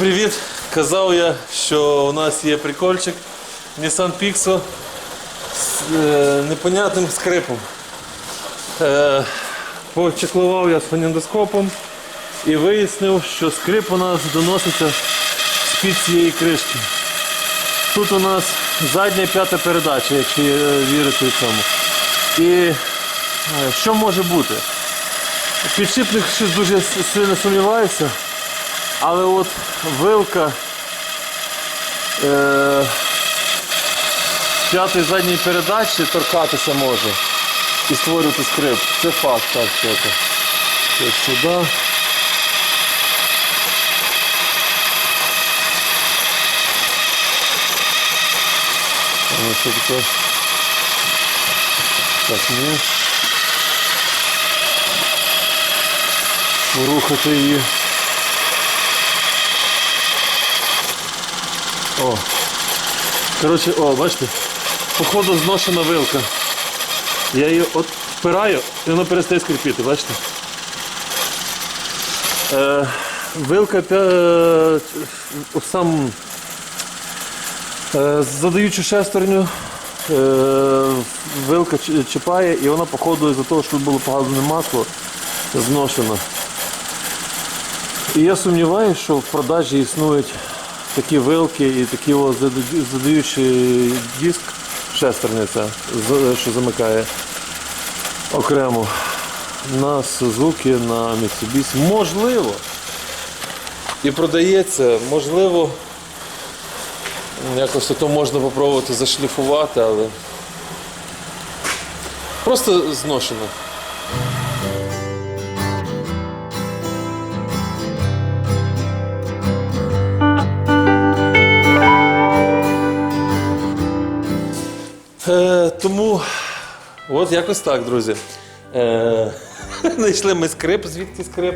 привіт! Казав я, що у нас є прикольчик Nissan Pixo з е, непонятним скрипом. Е, почеклував я з фонендоскопом і вияснив, що скрип у нас доноситься з-під цієї кришки. Тут у нас задня п'ята передача, якщо е, вірити цьому. І е, що може бути? Підшипник щось дуже сильно сумніваюся. Але от вилка е, п'ятої задньої передачі торкатися може і створювати скрип. Це факт, так, це. Сюди. Воно таке. Так, ні. Рухати її. О. Коротше, о, бачите? Походу зношена вилка. Я її от впираю і воно перестає скрипіти, бачите? Е, вилка е, сам е, задаючи шестерню, е, вилка чіпає і вона, походу, із-за того, що тут було погазане масло, зношена. І я сумніваюся, що в продажі існують такі вилки і такі о, задаючий диск, шестерня ця, з- що замикає окремо на Suzuki, на Mitsubishi. Можливо. І продається, можливо, якось то можна попробувати зашліфувати, але просто зношено. Тому от якось так, друзі. Е, знайшли ми скрип, звідки скрип.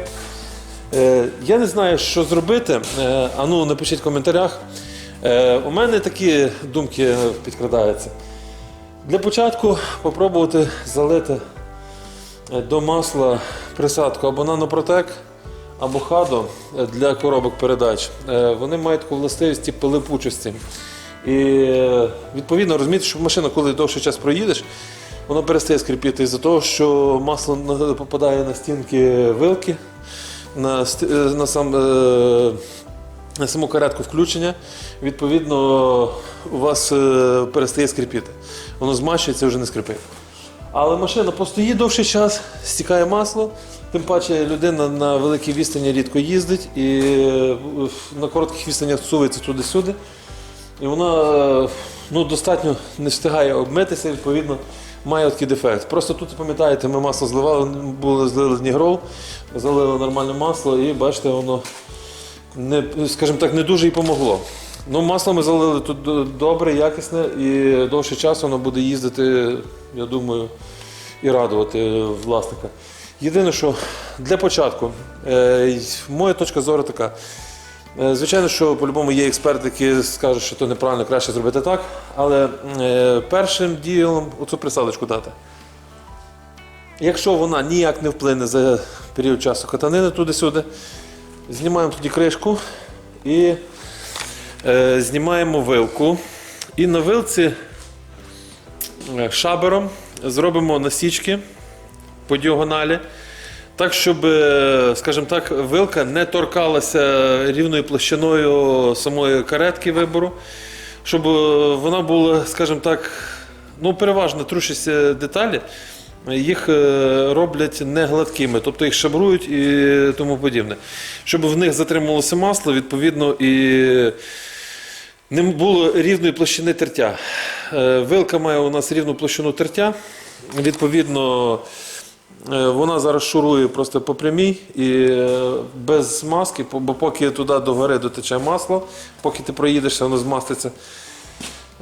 Е, я не знаю, що зробити. Е, а напишіть в коментарях. Е, у мене такі думки підкрадаються. Для початку попробувати залити е, до масла присадку або нанопротек, або хадо е, для коробок передач. Е, Вони мають таку властивість типу липучості. І відповідно розумієте, що машина, коли довший час проїдеш, воно перестає скрипіти із-за того, що масло попадає на стінки вилки, на, е, на, сам, е, на саму каретку включення. Відповідно, у вас е, перестає скрипіти. Воно змащується вже не скрипить. Але машина постоїть довший час, стікає масло, тим паче людина на великій відстані рідко їздить і на коротких відстанях сувається туди-сюди. І вона ну, достатньо не встигає обмитися, відповідно, має такий дефект. Просто тут, пам'ятаєте, ми масло зливали, були злили Днігрол, залили нормальне масло і бачите, воно не, скажімо так, не дуже і помогло. Ну, масло ми залили тут добре, якісне, і довший час воно буде їздити, я думаю, і радувати власника. Єдине, що для початку, е, моя точка зору така. Е, Звичайно, що по-любому є експерти, які скажуть, що це неправильно, краще зробити так. Але е, першим ділом оцю присадочку дати. Якщо вона ніяк не вплине за період часу катанини туди-сюди, знімаємо тоді кришку і е, знімаємо вилку. І на вилці шабером зробимо насічки по діагоналі. Так, щоб, е, скажімо так, вилка не торкалася рівною площиною самої каретки вибору, щоб е, вона була, скажімо так, ну, переважно трушаться деталі, їх е, роблять не гладкими, тобто їх шабрують і тому подібне. Щоб в них затримувалося масло, відповідно, і не було рівної площини тертя. Вилка має у нас рівну площину тертя. Відповідно, вона зараз шурує просто по прямій і е, без маски, бо поки туди догори дотече масло, поки ти проїдешся, воно змаститься,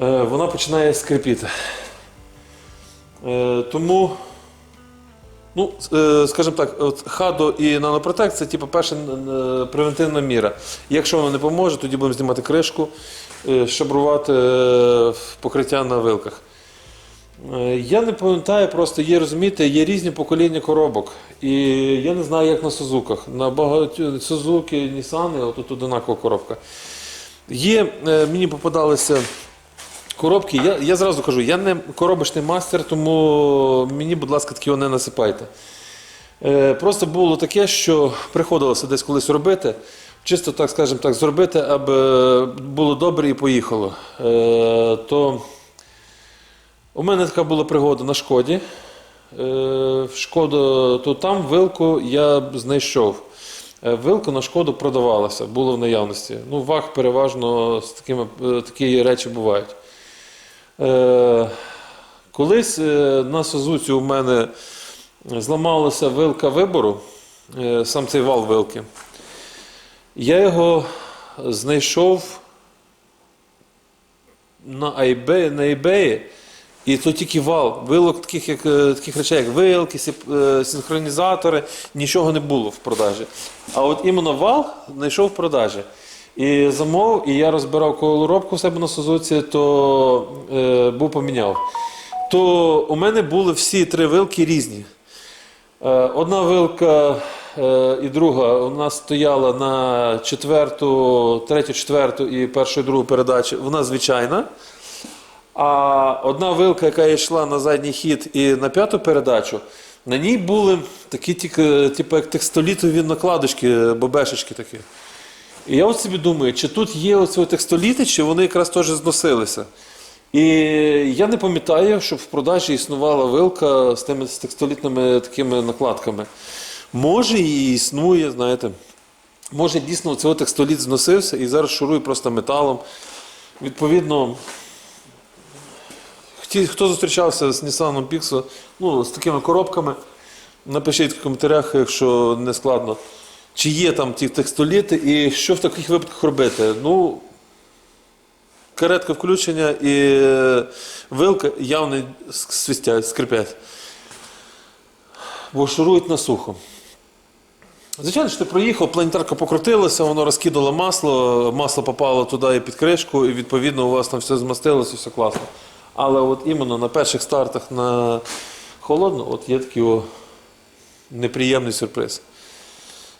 е, вона починає скрипіти. Е, Тому, ну, е, скажімо так, от хадо і нанопротек це типу, перша е, превентивна міра. Якщо воно не поможе, тоді будемо знімати кришку, е, шабрувати е, покриття на вилках. Е, Я не пам'ятаю, просто є, розумієте, є різні покоління коробок. І я не знаю, як на Сузуках. На багато Сузуки, Нісани, от одинакова коробка. Є, е, мені попадалися коробки. Я, я зразу кажу, я не коробочний мастер, тому мені, будь ласка, такі не насипайте. Е, Просто було таке, що приходилося десь колись робити, чисто так, скажімо так, зробити, аби було добре і поїхало. То у мене така була пригода на шкоді. Е, Шкода, то там вилку я знайшов. Е, Вилка на шкоду продавалася, було в наявності. Ну, ваг переважно з такими, е, такі речі бувають. Колись на Сузуці у мене зламалася вилка вибору, сам цей вал вилки. Я його знайшов на eBay, на eBay, і то тільки вал. Вилок таких, як, е, таких речей, як вилки, е, синхронізатори, нічого не було в продажі. А от іменно вал знайшов в продажі. І замовив, і я розбирав колоробку в себе на Сузуці, то е, був поміняв. То у мене були всі три вилки різні. Е, Одна вилка е, і друга у нас стояла на четверту, третю, четверту і першу і другу передачі. Вона звичайна. А одна вилка, яка йшла на задній хід і на п'яту передачу, на ній були такі, тільки, типу, як текстолітові накладочки, бобешечки такі. І я от собі думаю, чи тут є оці текстоліти, чи вони якраз теж зносилися. І я не пам'ятаю, щоб в продажі існувала вилка з тими з текстолітними такими накладками. Може і існує, знаєте. Може, дійсно цей текстоліт зносився і зараз шурує просто металом. Відповідно, хті- хто зустрічався з Nissan Pixo, ну, з такими коробками, напишіть в коментарях, якщо не складно, чи є там ті текстоліти і що в таких випадках робити. Ну, каретка включення і е, вилка явно свистять, скрипять. Бо шурують на сухо. Звичайно, що ти проїхав, планетарка покрутилася, воно розкидало масло, масло попало туди і під кришку, і відповідно у вас там все змастилося, все класно. Але от іменно на перших стартах на холодно, от є такий о, неприємний сюрприз.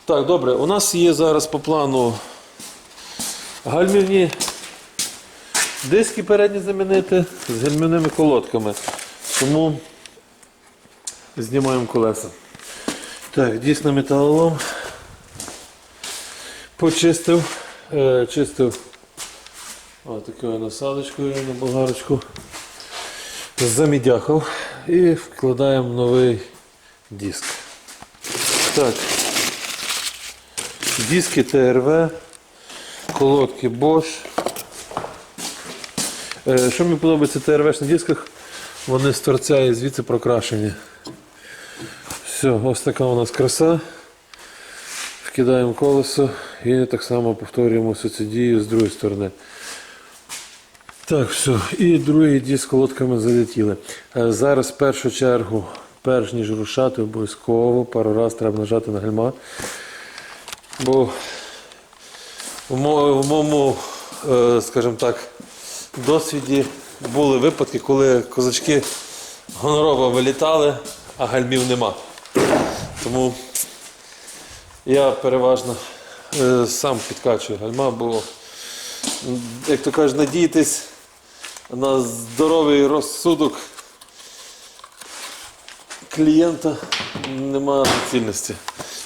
Так, добре, у нас є зараз по плану гальмівні диски передні замінити з гальмівними колодками. Тому знімаємо колеса. Так, дійсно металолом. Почистив. Е, чистив ось такою насадочкою на болгарочку. Замідяхав і вкладаємо новий диск. Так. Диски ТРВ, колодки Bosch. Е, Що мені подобається в ТРВшних дисках, вони з торця і звідси прокрашені. Все, ось така у нас краса. Вкидаємо колесо і так само повторюємо цю дію з другої сторони. Так, все. І другий диск колодками залетіли. Е, Зараз в першу чергу, перш ніж рушати, обов'язково пару разів треба нажати на гальма. Бо в моєму, е, скажімо так, досвіді були випадки, коли козачки гонорово вилітали, а гальмів нема. Тому я переважно е, сам підкачую гальма, бо, як то кажуть, надіятись на здоровий розсудок клієнта немає доцільності.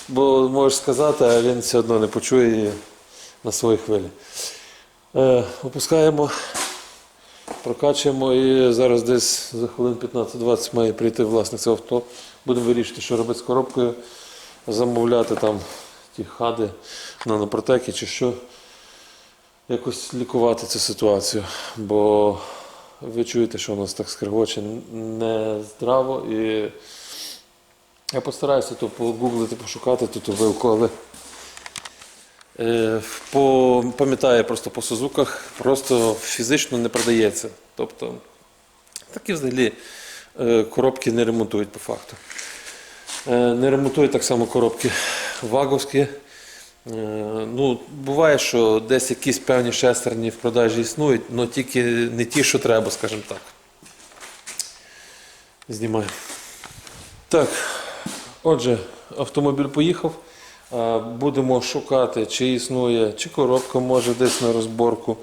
Бо можеш сказати, а він все одно не почує її на своїй хвилі. Е, опускаємо, прокачуємо і зараз десь за хвилин 15-20 має прийти власник цього авто. Будемо вирішити, що робити з коробкою, замовляти там ті хади на напротеки чи що. Якось лікувати цю ситуацію. Бо ви чуєте, що у нас так скригоче не здраво. І я постараюся то погуглити, пошукати тут вилку, але е, пам'ятаю просто по Сузуках, просто фізично не продається. Тобто такі взагалі е, коробки не ремонтують по факту. Е, Не ремонтують так само коробки ваговські. Е, Ну, буває, що десь якісь певні шестерні в продажі існують, але тільки не ті, що треба, скажімо так. Знімаю. Так, отже, автомобіль поїхав. Будемо шукати, чи існує, чи коробка може десь на розборку.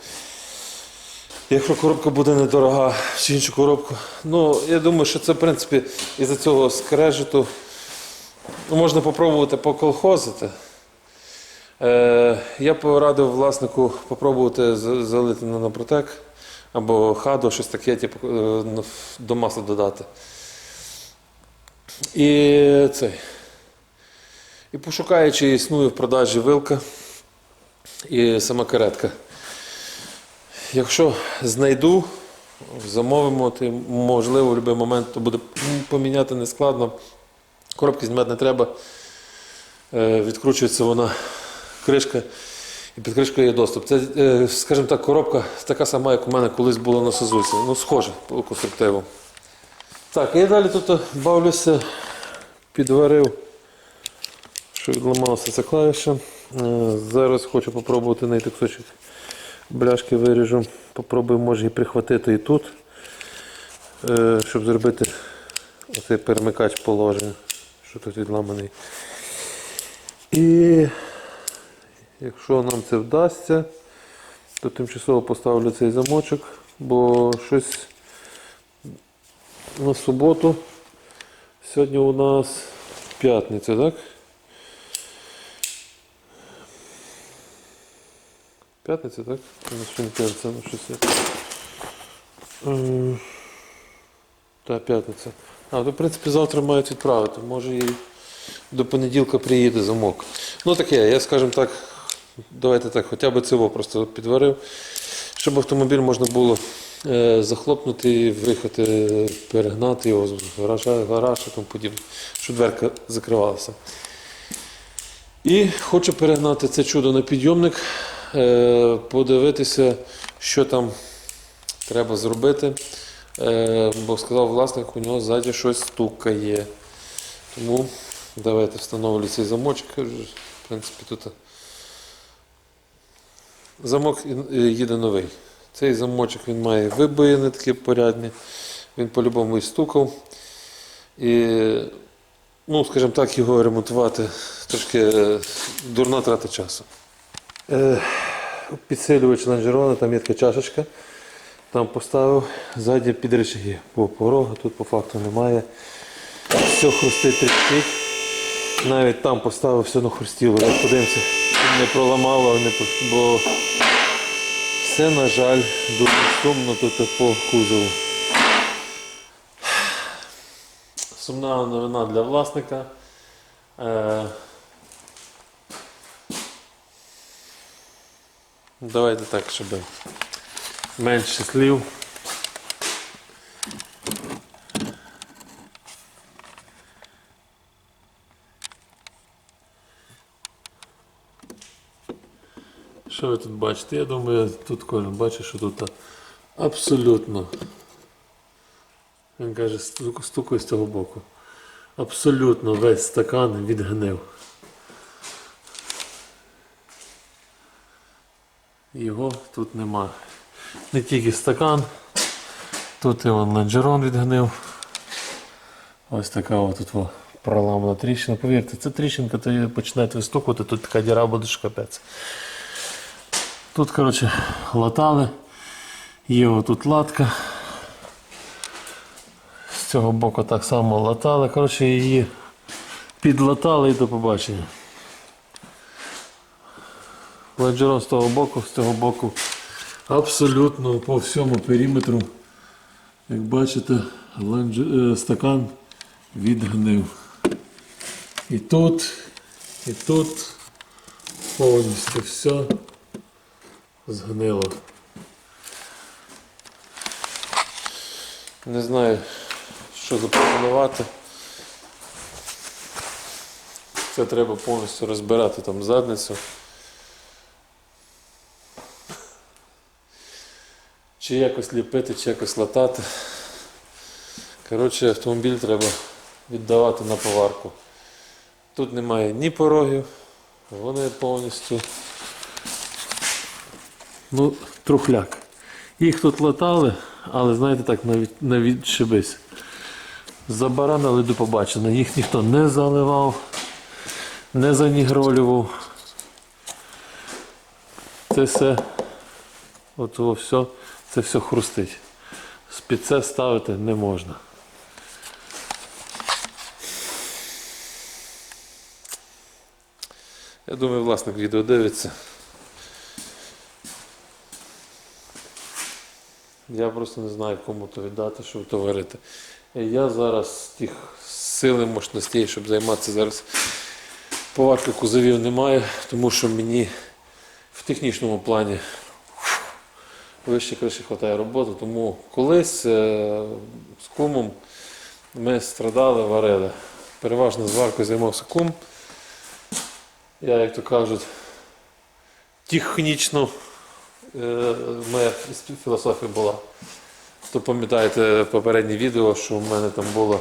Якщо коробка буде недорога, чи іншу коробку. Ну, я думаю, що це, в принципі, із-за цього скрежету ну, можна попробувати поколхозити. Е, я порадив власнику попробувати залити на Напротек або хадо, щось таке, типу, е, до масла додати. І цей. І пошукаю, чи існує в продажі вилка і сама каретка. Якщо знайду, замовимо, то можливо в будь-який момент то буде поміняти не складно. Коробки знімати не треба. Е, Відкручується вона кришка, і під кришкою є доступ. Це, е, скажімо так, коробка така сама, як у мене колись була на Сузуці. Ну, схоже по конструктиву. Так, я далі тут бавлюся, підварив, що відламалася ця клавіша. Е, Зараз хочу попробувати знайти кусочок бляшки виріжу. Попробую, може і прихватити і тут, е, щоб зробити оцей перемикач положення, що тут відламаний. І якщо нам це вдасться, то тимчасово поставлю цей замочок, бо щось на суботу. Сьогодні у нас п'ятниця, так? П'ятниця, так? Нас п'ятниця, ну щось є. Ем, Та, п'ятниця. А, то, в принципі, завтра мають відправити. Може і до понеділка приїде замок. Ну таке, я скажімо так, давайте так, хоча б цього просто підварив, щоб автомобіль можна було е, захлопнути виїхати, перегнати його з гаража, гараж і тому подібне, щоб дверка закривалася. І хочу перегнати це чудо на підйомник, е, подивитися, що там треба зробити. Е, бо сказав власник, у нього ззаді щось стукає. Тому давайте встановлю цей замочок. В принципі, тут замок і їде новий. Цей замочок він має вибоїни такі порядні. Він по-любому і стукав. І, ну, скажімо так, його ремонтувати трошки е, дурна трата часу. Е, підсилювач лонжерона, там є така чашечка. Там поставив ззаді під речаги. Бо порога тут по факту немає. Все хрустить тріщить. Навіть там поставив, все нахрустіло. Як подивимося, не проламало, не бо все, на жаль, дуже сумно тут по кузову. Сумна новина для власника. Е, Давайте так, щоб менше слів. Що ви тут бачите? Я думаю, тут кожен бачить, що тут абсолютно. Він каже, стук- стукає з цього боку. Абсолютно весь стакан відгнив. Його тут нема. Не тільки стакан, тут і лонжерон відгнив. Ось така от тут проламана тріщина. Повірте, це тріщинка, то її вистукувати, тут така діра буде капець. Тут, коротше, латали. Є отут латка. З цього боку так само латали. Коротше, її підлатали і до побачення. Леджерон з того боку, з цього боку абсолютно по всьому периметру. Як бачите, е, стакан відгнив. І тут, і тут повністю все згнило. Не знаю, що запропонувати. Це треба повністю розбирати там задницю. Чи якось ліпити, чи якось латати. Коротше, автомобіль треба віддавати на поварку. Тут немає ні порогів, вони повністю. Ну, трухляк. Їх тут латали, але знаєте так, навіть шибись. Забаранили до побачення. Їх ніхто не заливав, не занігролював. Це все, от все, це все хрустить. Під це ставити не можна. Я думаю, власник відео дивиться. Я просто не знаю, кому то віддати, щоб то варити. Я зараз тих сили, мощностей, щоб займатися зараз. Поварки кузовів немає, тому що мені в технічному плані вище криші вистачає роботи. Тому колись е, з кумом ми страдали, варили. Переважно зваркою займався кум. Я, як то кажуть, технічно моя філософія була. То пам'ятаєте попереднє відео, що в мене там була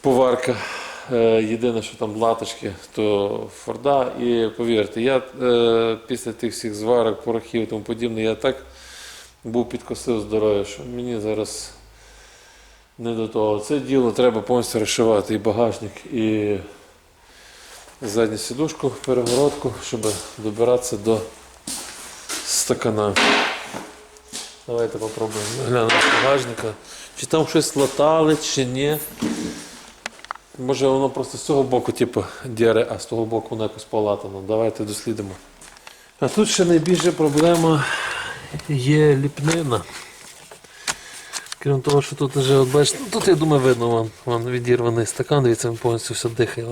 поварка. Е, Єдине, що там латочки, то Форда. І повірте, я е, після тих всіх зварок, порохів і тому подібне, я так був підкосив здоров'я, що мені зараз не до того. Це діло треба повністю розшивати і багажник, і задню сідушку, перегородку, щоб добиратися до стакана. Давайте попробуємо глянути багажника. Чи там щось латали, чи ні. Може воно просто з цього боку, типу, діре, а з того боку воно якось полатано. Давайте дослідимо. А тут ще найбільша проблема є ліпнина. Крім того, що тут вже, от бачите, ну, тут я думаю видно вам, вам відірваний стакан, дивіться, він повністю все дихає.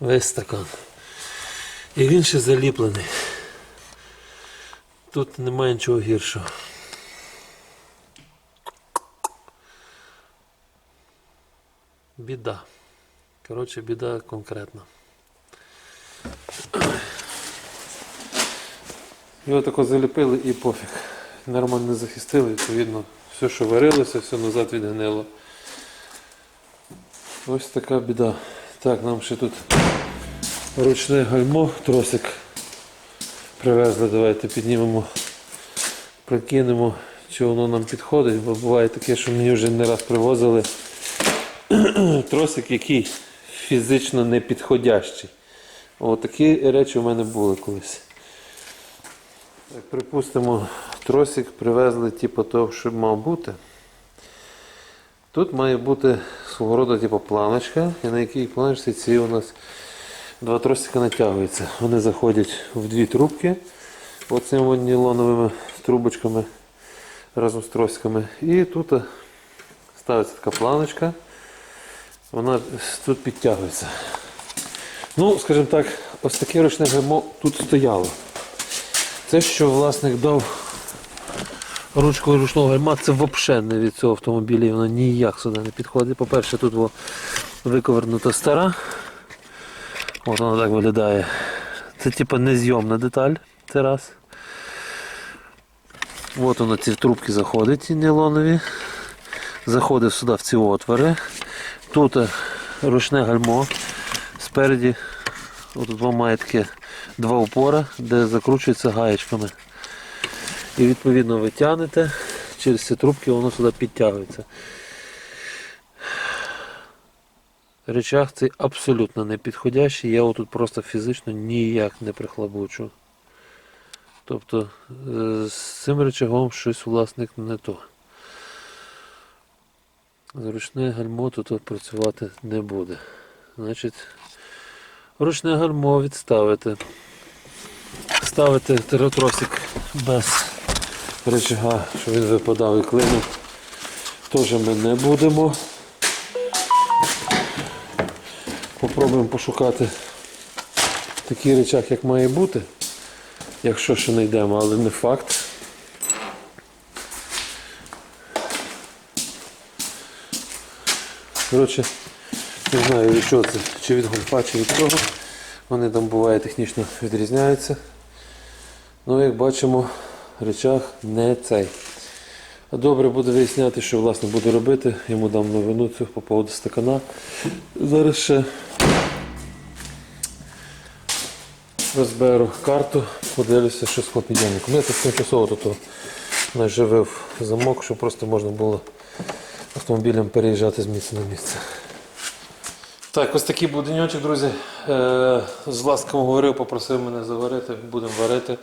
Весь стакан. І він ще заліплений. Тут немає нічого гіршого. Біда. Коротше, біда конкретна. Його тако заліпили і пофіг. Нормально захистили, відповідно, все, що варилося, все назад відгнило. Ось така біда. Так, нам ще тут ручне гальмо, тросик привезли. Давайте піднімемо, прикинемо, чи воно нам підходить, бо буває таке, що мені вже не раз привозили тросик, який фізично не підходящий. От такі речі у мене були колись. Так, припустимо, тросик привезли типу того, що мав бути. Тут має бути свого роду типу, планочка, і на якій планочці ці у нас два тросика натягуються. Вони заходять в дві трубки оцими нілоновими трубочками разом з тросиками. І тут е, ставиться така планочка. Вона тут підтягується. Ну, скажімо так, ось таке ручне гальмо тут стояло. Це, що власник дав ручку ручного гальма, це взагалі не від цього автомобіля, воно ніяк сюди не підходить. По-перше, тут виковернута стара. От вона так виглядає. Це типу незйомна деталь. Це раз. От воно ці трубки заходить, ці нейлонові. Заходить сюди в ці отвори. Тут ручне гальмо. Спереді от тут має таке два упора, де закручується гаєчками. І відповідно ви тягнете, через ці трубки воно сюди підтягується. Речах цей абсолютно не підходящий, я отут просто фізично ніяк не прихлабучу. Тобто е, з цим речагом щось власник не то. Зручне гальмо тут працювати не буде. Значить, ручне гальмо відставити. Ставити теротросик без рычага, щоб він випадав і клинув. Теж ми не будемо. Попробуємо пошукати такий рычаг, як має бути. Якщо ще знайдемо, але не факт. Коротше, не знаю від чого це, чи від гольфа, чи від чого. Вони там буває технічно відрізняються. Ну, як бачимо, речах не цей. Добре буде виясняти, що власне буду робити. Йому дам новину цю по поводу стакана. Зараз ще розберу карту, подивлюся, що з хлопідйомником. Я так тимчасово того наживив замок, щоб просто можна було автомобілем переїжджати з місця на місце. Так, ось такий був друзі. Е, з ласком говорив, попросив мене заварити, будемо варити.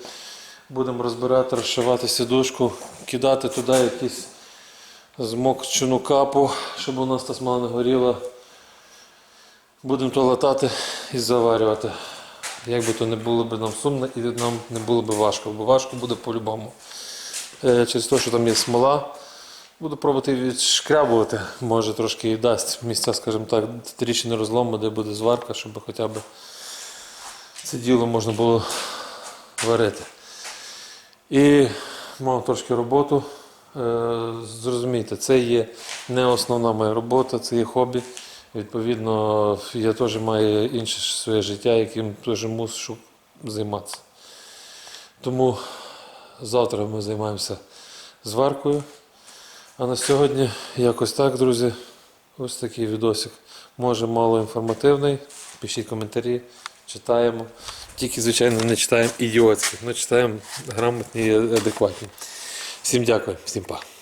Будемо розбирати, розшивати сідушку, кидати туди якийсь змокчену капу, щоб у нас та смола не горіла. Будемо то латати і заварювати. Як би то не було б нам сумно і нам не було б важко, бо важко буде по-любому. Е, Через те, що там є смола, буду пробувати відшкрябувати, може трошки і дасть місця, скажімо так, тріщини розлому, де буде зварка, щоб хоча б це діло можна було варити. І мав трошки роботу. Е, Зрозумійте, це є не основна моя робота, це є хобі. Відповідно, я теж маю інше своє життя, яким теж мушу займатися. Тому завтра ми займаємося зваркою. А на сьогодні якось так, друзі. Ось такий відосик. Може мало інформативний. Пишіть коментарі, читаємо. Тільки, звичайно, не читаємо ідіотських, але читаємо грамотні і адекватні. Всім дякую, всім па.